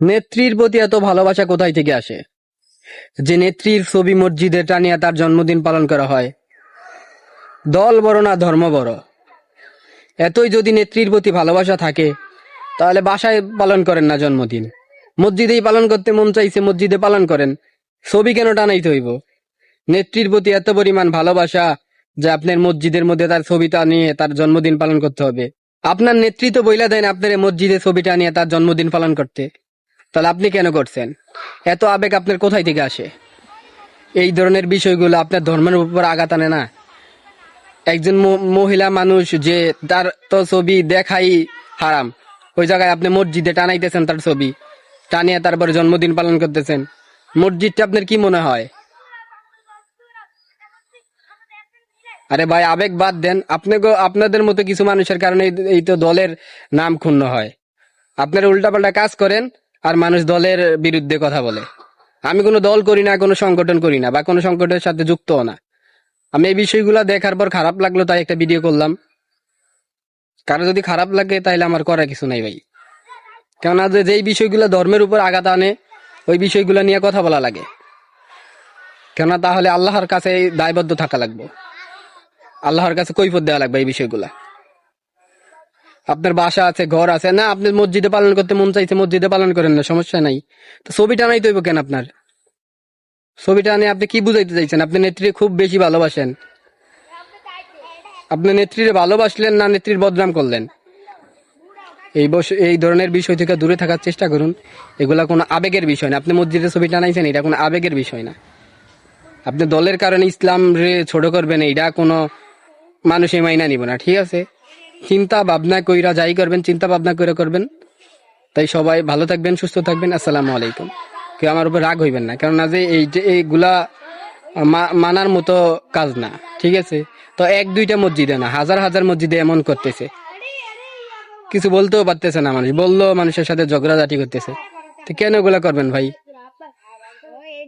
নেত্রীর প্রতি এত ভালোবাসা কোথায় থেকে আসে? যে নেত্রীর ছবি মসজিদে টানিয়ে তার জন্মদিন পালন করা হয়। দল বড় না ধর্ম বড়? এতই যদি নেত্রীর প্রতি ভালোবাসা থাকে, তাহলে বাসায় পালন করেন না জন্মদিন। মসজিদেই পালন করতে মন চাইছে, মসজিদে পালন করেন। ছবি কেন টানাইতে হইব নেত্রীর প্রতি এত পরিমাণ ভালোবাসা যে আপনার মসজিদের মধ্যে তার ছবিটা নিয়ে তার জন্মদিন পালন করতে হবে। আপনার নেতৃত্ব বইলা দেন আপনার মসজিদে ছবিটা নিয়ে তার জন্মদিন পালন করতে। তাহলে আপনি কেন করছেন? এত আবেগ আপনার কোথায় থেকে আসে? এই ধরনের বিষয়গুলো আপনার ধর্মের উপর আঘাত আনে না। একজন মহিলা মানুষ যে তার তো ছবি দেখাই হারাম। ওই জায়গায় আপনি মসজিদে টানাইতেছেন তার ছবি, টানিয়ে তারপরে জন্মদিন পালন করতেছেন। মসজিদটা আপনার কি মনে হয়? আরে ভাই, আবেগ বাদ দেন। আপনি আপনাদের মতো কিছু মানুষের কারণে এই- তো দলের নাম ক্ষুণ্ণ হয়। আপনারা উল্টাপাল্টা কাজ করেন আর মানুষ দলের বিরুদ্ধে কথা বলে। আমি কোনো দল করি না, কোনো সংগঠন করি না, বা কোনো সংগঠনের সাথে যুক্তও না। আমি এই বিষয়গুলো দেখার পর খারাপ লাগল, তাই একটা ভিডিও করলাম। কারও যদি খারাপ লাগে তাহলে আমার করার কিছু নাই ভাই। কেননা যে যেই বিষয়গুলো ধর্মের উপর আঘাত আনে, ওই বিষয়গুলো নিয়ে কথা বলা লাগে। কেননা তাহলে আল্লাহর কাছে দায়বদ্ধ থাকা লাগবে। আল্লাহর কাছে কৈফত দেওয়া লাগবে এই বিষয়গুলা। আপনার বাসা আছে, ঘর আছে। না, আপনি মসজিদে পালন করতে মন চাইছে, মসজিদে পালন করেন না, সমস্যা নাই। তো ছবিটা নাই তৈব কেন আপনার? ছবিটা নিয়ে আপনি কি বুঝাইতে চাইছেন? আপনি নেত্রী খুব বেশি ভালোবাসেন। আপনি নেত্রীরে ভালোবাসলেন না নেত্রীর বদনাম করলেন? এই বস এই ধরনের বিষয় থেকে দূরে থাকার চেষ্টা করুন। এগুলা কোনো আবেগের বিষয় না। আপনি মসজিদে ছবি টানাইছেন এটা কোনো আবেগের বিষয় না। আপনি দলের কারণে ইসলাম রে ছোট করবেন এইটা কোনো মানুষে মাইনা নিব না, ঠিক আছে? চিন্তা ভাবনা কইরা যাই করবেন, চিন্তা ভাবনা করে করবেন। তাই সবাই ভালো থাকবেন, সুস্থ থাকবেন, আসসালামু আলাইকুম। কেউ আমার উপর রাগ হইবেন না, কেননা যে এই যে এইগুলা মানার মতো কাজ না, ঠিক আছে? তো এক, দুইটা মসজিদে না, হাজার হাজার মসজিদে এমন করতেছে। কিছু বলতেও পারতেছে না মানুষ, বললেও মানুষের সাথে ঝগড়াঝাটি করতেছে। তো কেন এগুলা করবেন ভাই?